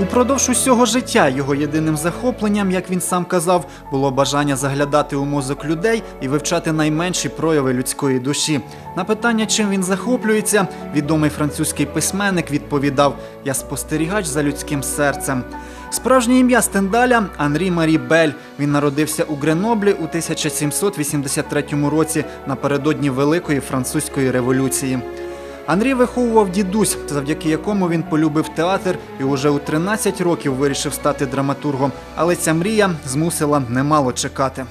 Упродовж усього життя його єдиним захопленням, як він сам казав, було бажання заглядати у мозок людей і вивчати найменші прояви людської душі. На питання, чим він захоплюється, відомий французький письменник відповідав: Я спостерігач за людським серцем. Справжнє ім'я Стендаля Анрі Марі Бель. Він народився у Греноблі у 1783 році напередодні Великої французької революції. Андрій виховував дідусь, завдяки якому він полюбив театр і уже у 13 років вирішив стати драматургом. Але ця мрія змусила немало чекати.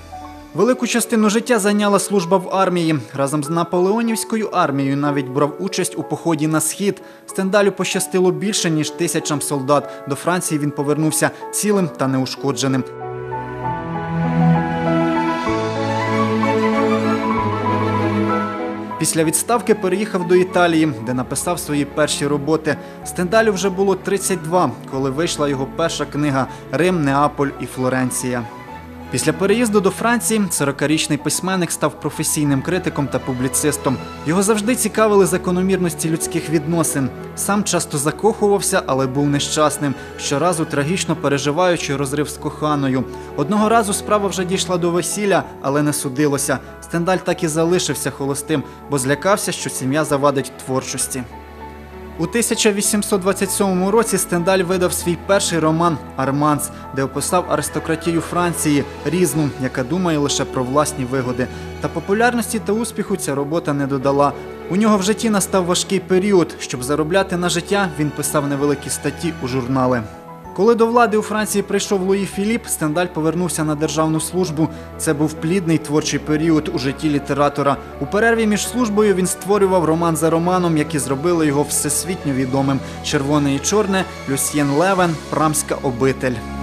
Велику частину життя зайняла служба в армії. Разом з наполеонівською армією навіть брав участь у поході на схід. Стендалю пощастило більше ніж тисячам солдат. До Франції він повернувся цілим та неушкодженим. Після відставки переїхав до Італії, де написав свої перші роботи. Стендалю вже було 32, коли вийшла його перша книга Рим, Неаполь і Флоренція. Після переїзду до Франції 40-річний письменник став професійним критиком та публіцистом. Його завжди цікавили закономірності людських відносин. Сам часто закохувався, але був нещасним, щоразу трагічно переживаючи розрив з коханою. Одного разу справа вже дійшла до весілля, але не судилося. Стендаль так і залишився холостим, бо злякався, що сім'я завадить творчості. У 1827 році Стендаль видав свій перший роман Арманс, де описав аристократію Франції, різну, яка думає лише про власні вигоди. Та популярності та успіху ця робота не додала. У нього в житті настав важкий період. Щоб заробляти на життя, він писав невеликі статті у журнали. Коли до влади у Франції прийшов Луї Філіп, Стендаль повернувся на державну службу. Це був плідний творчий період у житті літератора. У перерві між службою він створював роман за романом, які зробили його всесвітньо відомим: Червоне і чорне, Люсьєн Левен, Прамська обитель.